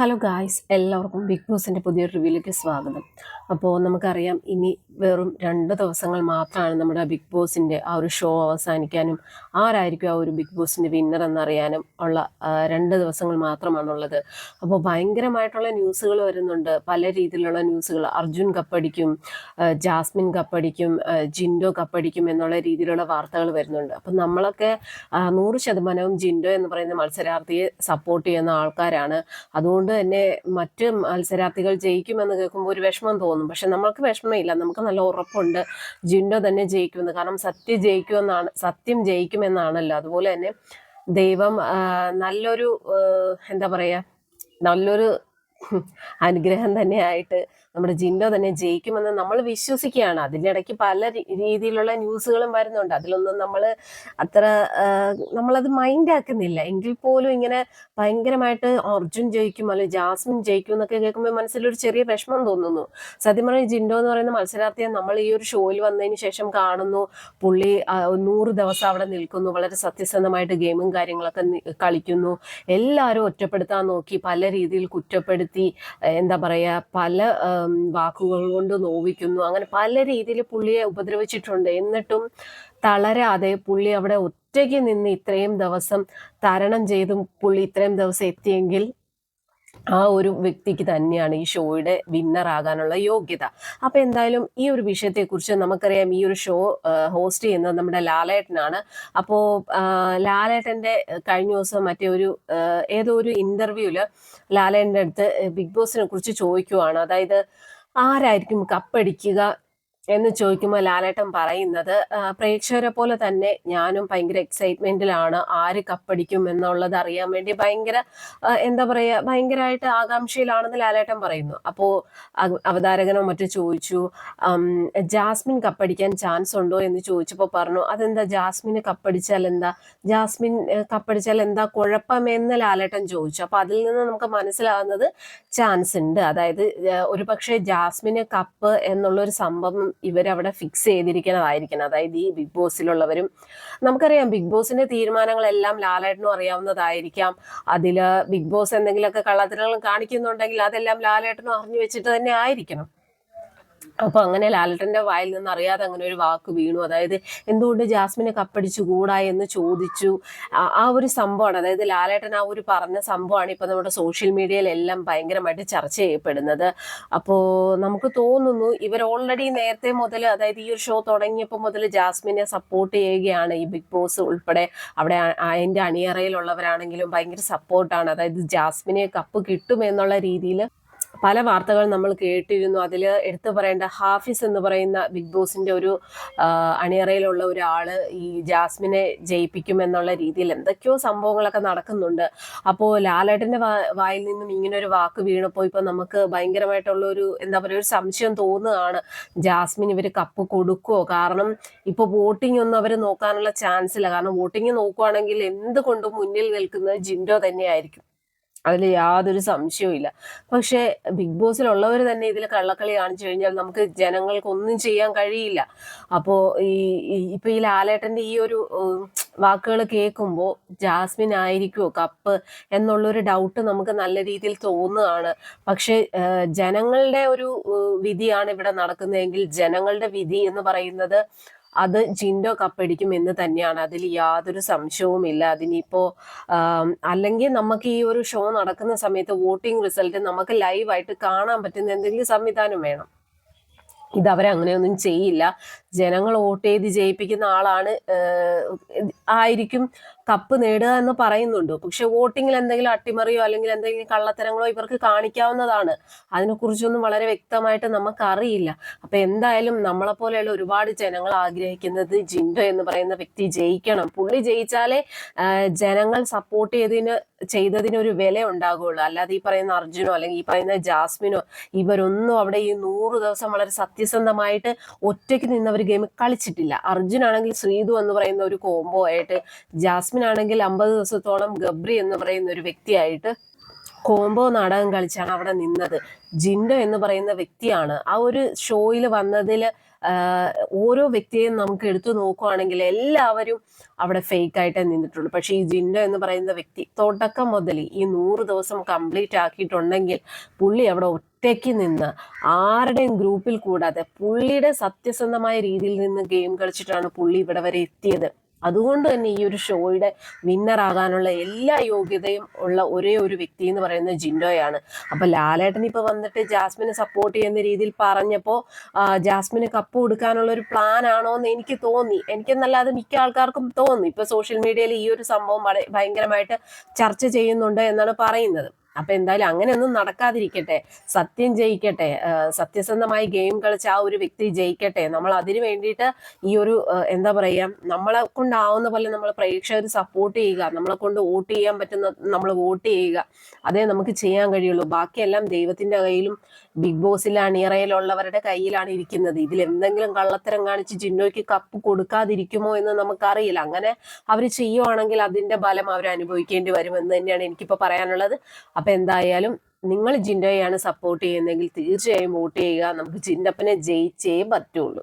Hello guys എല്ലാവർക്കും big ബോസിന്റെ പുതിയൊരു റിവ്യൂലേക്ക് സ്വാഗതം. അപ്പോൾ നമുക്കറിയാം ഇനി വെറും രണ്ട് ദിവസങ്ങൾ മാത്രമാണ് നമ്മുടെ ബിഗ് ബോസിന്റെ ആ ഒരു ഷോ അവസാനിക്കാനും ആരായിരിക്കും ആ ഒരു ബിഗ് ബോസിന്റെ വിന്നർ എന്നറിയാനും ഉള്ള രണ്ട് ദിവസങ്ങൾ മാത്രമാണുള്ളത്. അപ്പോൾ ഭയങ്കരമായിട്ടുള്ള ന്യൂസുകൾ വരുന്നുണ്ട്. പല രീതിയിലുള്ള ന്യൂസുകൾ അർജുൻ കപ്പടിക്കും ജാസ്മിൻ കപ്പടിക്കും ജിൻഡോ കപ്പടിക്കും എന്നുള്ള രീതിയിലുള്ള വാർത്തകൾ വരുന്നുണ്ട്. അപ്പോൾ നമ്മളൊക്കെ നൂറ് ശതമാനവും ജിൻഡോ എന്ന് പറയുന്ന മത്സരാർത്ഥിയെ സപ്പോർട്ട് ചെയ്യുന്ന ആൾക്കാരാണ്. അതുകൊണ്ട് തന്നെ മറ്റ് മത്സരാർത്ഥികൾ ജയിക്കുമെന്ന് കേൾക്കുമ്പോൾ ഒരു വിഷമം തോന്നും. പക്ഷെ നമ്മൾക്ക് വിഷമമില്ല. നമുക്ക് നല്ല ഉറപ്പുണ്ട്. ജിൻഡോ തന്നെ ജയിക്കുമെന്ന്. കാരണം സത്യം ജയിക്കുമെന്നാണ് സത്യം ജയിക്കുമെന്നാണല്ലോ. അതുപോലെ തന്നെ ദൈവം നല്ലൊരു എന്താ പറയുക നല്ലൊരു അനുഗ്രഹം തന്നെയായിട്ട് നമ്മുടെ ജിൻഡോ തന്നെ ജയിക്കുമെന്ന് നമ്മൾ വിശ്വസിക്കുകയാണ്. അതിനിടയ്ക്ക് പല രീതിയിലുള്ള ന്യൂസുകളും വരുന്നുണ്ട്. അതിലൊന്നും നമ്മൾ അത്ര നമ്മളത് മൈൻഡ് ആക്കുന്നില്ല എങ്കിൽ പോലും ഇങ്ങനെ ഭയങ്കരമായിട്ട് അർജുൻ ജയിക്കും അല്ലെങ്കിൽ ജാസ്മിൻ ജയിക്കും എന്നൊക്കെ കേൾക്കുമ്പോൾ മനസ്സിലൊരു ചെറിയ വിഷമം തോന്നുന്നു. സത്യം പറഞ്ഞാൽ ജിൻഡോ എന്ന് പറയുന്ന മത്സരാർത്ഥിയെ നമ്മൾ ഈ ഒരു ഷോയിൽ വന്നതിന് ശേഷം കാണുന്നു. പുള്ളി നൂറ് ദിവസം അവിടെ നിൽക്കുന്നു. വളരെ സത്യസന്ധമായിട്ട് ഗെയിമും കാര്യങ്ങളൊക്കെ കളിക്കുന്നു. എല്ലാവരും ഒറ്റപ്പെടുത്താൻ നോക്കി പല രീതിയിൽ കുറ്റപ്പെടുത്തി എന്താ പറയുക പല വാക്കുകൾ കൊണ്ട് നോവിക്കുന്നു. അങ്ങനെ പല രീതിയിൽ പുള്ളിയെ ഉപദ്രവിച്ചിട്ടുണ്ട്. എന്നിട്ടും തളരാതെ പുള്ളി അവിടെ ഒറ്റയ്ക്ക് നിന്ന് ഇത്രയും ദിവസം തരണം ചെയ്തും പുള്ളി ഇത്രയും ദിവസം എത്തിയെങ്കിൽ ആ ഒരു വ്യക്തിക്ക് തന്നെയാണ് ഈ ഷോയുടെ വിന്നർ ആകാനുള്ള യോഗ്യത. അപ്പൊ എന്തായാലും ഈ ഒരു വിഷയത്തെക്കുറിച്ച് നമുക്കറിയാം ഈ ഒരു ഷോ ഹോസ്റ്റ് ചെയ്യുന്നത് നമ്മുടെ ലാലേട്ടനാണ്. അപ്പോ ലാലേട്ടന്റെ കഴിഞ്ഞ ദിവസം മറ്റേ ഒരു ഏതോ ഒരു ഇന്റർവ്യൂൽ ലാലേട്ടന്റെ അടുത്ത് ബിഗ് ബോസിനെ കുറിച്ച് ചോദിക്കുവാണ്. അതായത് ആരായിരിക്കും കപ്പടിക്കുക എന്ന് ചോദിക്കുമ്പോൾ ലാലേട്ടൻ പറയുന്നത് പ്രേക്ഷകരെ പോലെ തന്നെ ഞാനും ഭയങ്കര എക്സൈറ്റ്മെന്റിലാണ് ആര് കപ്പടിക്കും എന്നുള്ളത് അറിയാൻ വേണ്ടി ഭയങ്കര എന്താ പറയുക ഭയങ്കരമായിട്ട് ആകാംക്ഷയിലാണെന്ന് ലാലേട്ടൻ പറയുന്നു. അപ്പോൾ അവതാരകനോ മറ്റോ ചോദിച്ചു ജാസ്മിൻ കപ്പടിക്കാൻ ചാൻസ് ഉണ്ടോ എന്ന് ചോദിച്ചപ്പോൾ പറഞ്ഞു അതെന്താ ജാസ്മിന് കപ്പടിച്ചാൽ എന്താ ജാസ്മിൻ കപ്പടിച്ചാൽ എന്താ കുഴപ്പമെന്ന് ലാലേട്ടൻ ചോദിച്ചു. അപ്പോൾ അതിൽ നിന്ന് നമുക്ക് മനസ്സിലാകുന്നത് ചാൻസ് ഉണ്ട്. അതായത് ഒരു പക്ഷേ ജാസ്മിന് കപ്പ് എന്നുള്ളൊരു സംഭവം ഇവരവിടെ ഫിക്സ് ചെയ്തിരിക്കുന്നതായിരിക്കണം. അതായത് ഈ ബിഗ് ബോസിലുള്ളവരും നമുക്കറിയാം ബിഗ് ബോസിന്റെ തീരുമാനങ്ങളെല്ലാം ലാലേട്ടനും അറിയാവുന്നതായിരിക്കാം. അതിൽ ബിഗ് ബോസ് എന്തെങ്കിലുമൊക്കെ കള്ളത്തിനും കാണിക്കുന്നുണ്ടെങ്കിൽ അതെല്ലാം ലാലേട്ടനും അറിഞ്ഞു വെച്ചിട്ട് തന്നെ ആയിരിക്കണം. അപ്പൊ അങ്ങനെ ലാലേട്ടന്റെ വായിൽ നിന്ന് അറിയാതെ അങ്ങനെ ഒരു വാക്ക് വീണു. അതായത് എന്തുകൊണ്ട് ജാസ്മിനെ കപ്പടിച്ചുകൂടാ എന്ന് ചോദിച്ചു. ആ- ഒരു സംഭവമാണ്. അതായത് ലാലേട്ടൻ ആ ഒരു പറഞ്ഞ സംഭവമാണ് ഇപ്പൊ നമ്മുടെ സോഷ്യൽ മീഡിയയിലെല്ലാം ഭയങ്കരമായിട്ട് ചർച്ച ചെയ്യപ്പെടുന്നത്. അപ്പോ നമുക്ക് തോന്നുന്നു ഇവർ ഓൾറെഡി നേരത്തെ മുതൽ അതായത് ഈ ഒരു ഷോ തുടങ്ങിയപ്പോൾ മുതൽ ജാസ്മിനെ സപ്പോർട്ട് ചെയ്യുകയാണ് ഈ ബിഗ് ബോസ് ഉൾപ്പെടെ. അവിടെ അതിന്റെ അണിയറയിലുള്ളവരാണെങ്കിലും ഭയങ്കര സപ്പോർട്ടാണ് അതായത് ജാസ്മിനെ കപ്പ് കിട്ടുമെന്നുള്ള രീതിയിൽ പല വാർത്തകൾ നമ്മൾ കേട്ടിരുന്നു. അതിൽ എടുത്തു പറയേണ്ട ഹാഫിസ് എന്ന് പറയുന്ന ബിഗ് ബോസിന്റെ ഒരു അണിയറയിലുള്ള ഒരാൾ ഈ ജാസ്മിനെ ജയിപ്പിക്കുമെന്നുള്ള രീതിയിൽ എന്തൊക്കെയോ സംഭവങ്ങളൊക്കെ നടക്കുന്നുണ്ട്. അപ്പോൾ ലാലേട്ടന്റെ വായിൽ നിന്നും ഇങ്ങനെ ഒരു വാക്ക് വീണപ്പോൾ ഇപ്പോൾ നമുക്ക് ഭയങ്കരമായിട്ടുള്ള ഒരു എന്താ പറയുക ഒരു സംശയം തോന്നുകയാണ്. ജാസ്മിൻ ഇവർ കപ്പ് കൊടുക്കുമോ കാരണം ഇപ്പോൾ വോട്ടിംഗ് ഒന്നും അവർ നോക്കാനുള്ള ചാൻസ് ഇല്ല കാരണം വോട്ടിംഗ് നോക്കുവാണെങ്കിൽ എന്തുകൊണ്ടും മുന്നിൽ നിൽക്കുന്നത് ജിൻഡോ തന്നെയായിരിക്കും. അതിൽ യാതൊരു സംശയവും ഇല്ല. പക്ഷേ ബിഗ് ബോസിലുള്ളവർ തന്നെ ഇതിൽ കള്ളക്കളി കാണിച്ചു കഴിഞ്ഞാൽ നമുക്ക് ജനങ്ങൾക്കൊന്നും ചെയ്യാൻ കഴിയില്ല. അപ്പോൾ ഈ ഈ- ഇപ്പൊ ഈ ലാലേട്ടന്റെ ഈ ഒരു വാക്കുകൾ കേൾക്കുമ്പോൾ ജാസ്മിൻ ആയിരിക്കുമോ കപ്പ് എന്നുള്ളൊരു ഡൗട്ട് നമുക്ക് നല്ല രീതിയിൽ തോന്നുകയാണ്. പക്ഷെ ജനങ്ങളുടെ ഒരു വിധിയാണ് ഇവിടെ നടക്കുന്നതെങ്കിൽ ജനങ്ങളുടെ വിധി എന്ന് പറയുന്നത് അത് ജിൻഡോ കപ്പടിക്കും എന്ന് തന്നെയാണ്. അതിൽ യാതൊരു സംശയവുമില്ല അതിനിപ്പോ അല്ലെങ്കിൽ നമുക്ക് ഈ ഒരു ഷോ നടക്കുന്ന സമയത്ത് വോട്ടിംഗ് റിസൾട്ട് നമുക്ക് ലൈവായിട്ട് കാണാൻ പറ്റുന്ന എന്തെങ്കിലും സംവിധാനം വേണം. ഇത് അവരെ അങ്ങനെയൊന്നും ചെയ്യില്ല. ജനങ്ങൾ വോട്ട് ചെയ്ത് ജയിപ്പിക്കുന്ന ആളാണ് ആയിരിക്കും. കപ്പ് നേടുക എന്ന് പറയുന്നുണ്ട്. പക്ഷെ വോട്ടിങ്ങിൽ എന്തെങ്കിലും അട്ടിമറിയോ അല്ലെങ്കിൽ എന്തെങ്കിലും കള്ളത്തരങ്ങളോ ഇവർക്ക് കാണിക്കാവുന്നതാണ്. അതിനെക്കുറിച്ചൊന്നും വളരെ വ്യക്തമായിട്ട് നമുക്ക് അറിയില്ല അപ്പൊ എന്തായാലും നമ്മളെ പോലെയുള്ള ഒരുപാട് ജനങ്ങൾ ആഗ്രഹിക്കുന്നത് ജിൻഡോ എന്ന് പറയുന്ന വ്യക്തി ജയിക്കണം. പുള്ളി ജയിച്ചാലേ ജനങ്ങൾ സപ്പോർട്ട് ചെയ്തതിന് ചെയ്തതിന് ഒരു വില ഉണ്ടാകുള്ളൂ അല്ലാതെ ഈ പറയുന്ന അർജുനോ അല്ലെങ്കിൽ ഈ പറയുന്ന ജാസ്മിനോ ഇവരൊന്നും അവിടെ ഈ നൂറ് ദിവസം വളരെ സത്യസന്ധമായിട്ട് ഒറ്റയ്ക്ക് നിന്നവർ ഗെയിം കളിച്ചിട്ടില്ല. അർജുനാണെങ്കിൽ ശ്രീതു എന്ന് പറയുന്ന ഒരു കോംബോ ആയിട്ട് ജാസ്മിൻ ആണെങ്കിൽ അമ്പത് ദിവസത്തോളം ഗബ്രി എന്ന് പറയുന്ന ഒരു വ്യക്തിയായിട്ട് കോംബോ നാടകം കളിച്ചാണ് അവിടെ നിന്നത്. ജിൻഡോ എന്ന് പറയുന്ന വ്യക്തിയാണ്. ആ ഒരു ഷോയിൽ വന്നതിൽ ഓരോ വ്യക്തിയെയും നമുക്ക് എടുത്തു നോക്കുവാണെങ്കിൽ എല്ലാവരും അവിടെ ഫേക്ക് ആയിട്ടേ നിന്നിട്ടുള്ളൂ. പക്ഷേ ഈ ജിൻഡോ എന്ന് പറയുന്ന വ്യക്തി തുടക്കം മുതൽ ഈ നൂറ് ദിവസം കംപ്ലീറ്റ് ആക്കിയിട്ടുണ്ടെങ്കിൽ പുള്ളി അവിടെ ഒറ്റയ്ക്ക് നിന്ന് ആരുടെയും ഗ്രൂപ്പിൽ കൂടാതെ പുള്ളിയുടെ സത്യസന്ധമായ രീതിയിൽ നിന്ന് ഗെയിം കളിച്ചിട്ടാണ് പുള്ളി ഇവിടെ വരെ എത്തിയത്. അതുകൊണ്ട് തന്നെ ഈ ഒരു ഷോയുടെ വിന്നറാകാനുള്ള എല്ലാ യോഗ്യതയും ഉള്ള ഒരേ ഒരു വ്യക്തി എന്ന് പറയുന്നത് ജിൻഡോയാണ്. അപ്പൊ ലാലേട്ടൻ ഇപ്പൊ വന്നിട്ട് ജാസ്മിനെ സപ്പോർട്ട് ചെയ്യുന്ന രീതിയിൽ പറഞ്ഞപ്പോൾ ജാസ്മിന് കപ്പ് കൊടുക്കാനുള്ള ഒരു പ്ലാൻ ആണോ എന്ന് എനിക്ക് തോന്നി. എനിക്കെന്നല്ലാതെ മിക്ക ആൾക്കാർക്കും തോന്നി. ഇപ്പൊ സോഷ്യൽ മീഡിയയിൽ ഈ ഒരു സംഭവം ഭയങ്കരമായിട്ട് ചർച്ച ചെയ്യുന്നുണ്ട് എന്നാണ് പറയുന്നത്. അപ്പൊ എന്തായാലും അങ്ങനെയൊന്നും നടക്കാതിരിക്കട്ടെ. സത്യം ജയിക്കട്ടെ. സത്യസന്ധമായി ഗെയിം കളിച്ച ആ ഒരു വ്യക്തി ജയിക്കട്ടെ. നമ്മൾ അതിന് വേണ്ടിയിട്ട് ഈ ഒരു എന്താ പറയാ നമ്മളെ കൊണ്ടാവുന്ന പോലെ നമ്മൾ പ്രേക്ഷകർ സപ്പോർട്ട് ചെയ്യുക. നമ്മളെ കൊണ്ട് വോട്ട് ചെയ്യാൻ പറ്റുന്ന നമ്മൾ വോട്ട് ചെയ്യുക. അതേ നമുക്ക് ചെയ്യാൻ കഴിയുള്ളൂ. ബാക്കിയെല്ലാം ദൈവത്തിന്റെ കയ്യിലും ബിഗ് ബോസിലെ അണിയറയിലുള്ളവരുടെ കയ്യിലാണ് ഇരിക്കുന്നത്. ഇതിൽ എന്തെങ്കിലും കള്ളത്തരം കാണിച്ച് ജിന്നോയ്ക്ക് കപ്പ് കൊടുക്കാതിരിക്കുമോ എന്ന് നമുക്കറിയില്ല. അങ്ങനെ അവർ ചെയ്യുവാണെങ്കിൽ അതിന്റെ ഫലം അവർ അനുഭവിക്കേണ്ടി വരുമെന്ന് തന്നെയാണ് എനിക്കിപ്പോൾ പറയാനുള്ളത്. അപ്പൊ എന്തായാലും നിങ്ങൾ ജിൻഡോയെയാണ് സപ്പോർട്ട് ചെയ്യുന്നതെങ്കിൽ തീർച്ചയായും വോട്ട് ചെയ്യുക. നമുക്ക് ജിൻഡപ്പനെ ജയിച്ചേ പറ്റുള്ളൂ.